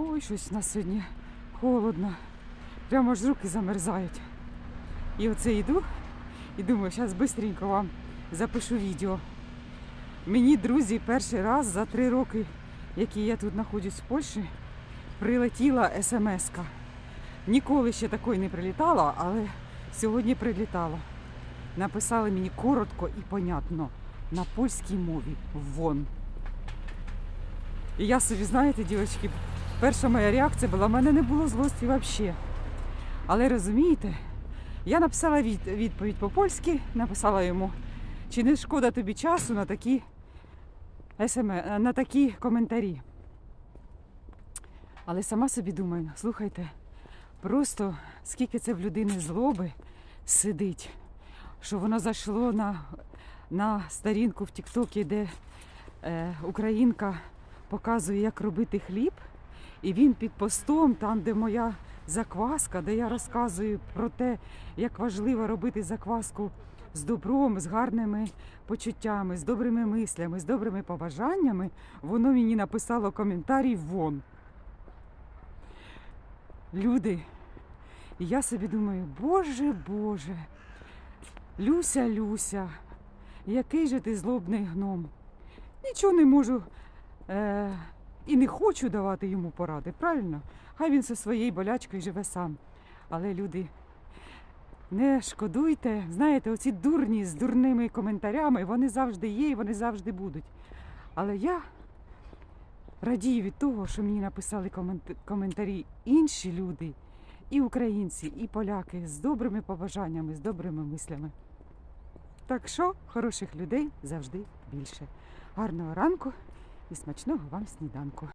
Ой, щось у нас сьогодні холодно. Прямо аж руки замерзають. І оце йду і думаю, зараз швидко вам запишу відео. Мені, друзі, перший раз за три роки, які я тут знаходжусь в Польщі, прилетіла смс-ка. Ніколи ще такої не прилітала, але сьогодні прилітала. Написали мені коротко і понятно на польській мові вон. І я собі, знаєте, дівчатки, перша моя реакція була, в мене не було злості взагалі. Але розумієте, я написала від, відповідь по-польськи, написала йому, чи не шкода тобі часу на такі, СМ, на такі коментарі. Але сама собі думаю, слухайте, просто скільки це в людини злоби сидить, що воно зайшло на, на сторінку в Тіктокі, де е, українка показує, як робити хліб. І він під постом, там, де моя закваска, де я розказую про те, як важливо робити закваску з добром, з гарними почуттями, з добрими мислями, з добрими побажаннями, воно мені написало коментарій вон. Люди, і я собі думаю, Боже, Боже, Люся, Люся, який же ти злобний гном. Нічого не можу е, і не хочу давати йому поради, правильно? Хай він зі своєю болячкою живе сам. Але люди, не шкодуйте, знаєте, оці дурні з дурними коментарями, вони завжди є і вони завжди будуть. Але я радію від того, що мені написали коментарі інші люди, і українці, і поляки з добрими побажаннями, з добрими мислями. Так що хороших людей завжди більше. Гарного ранку і смачного вам сніданку.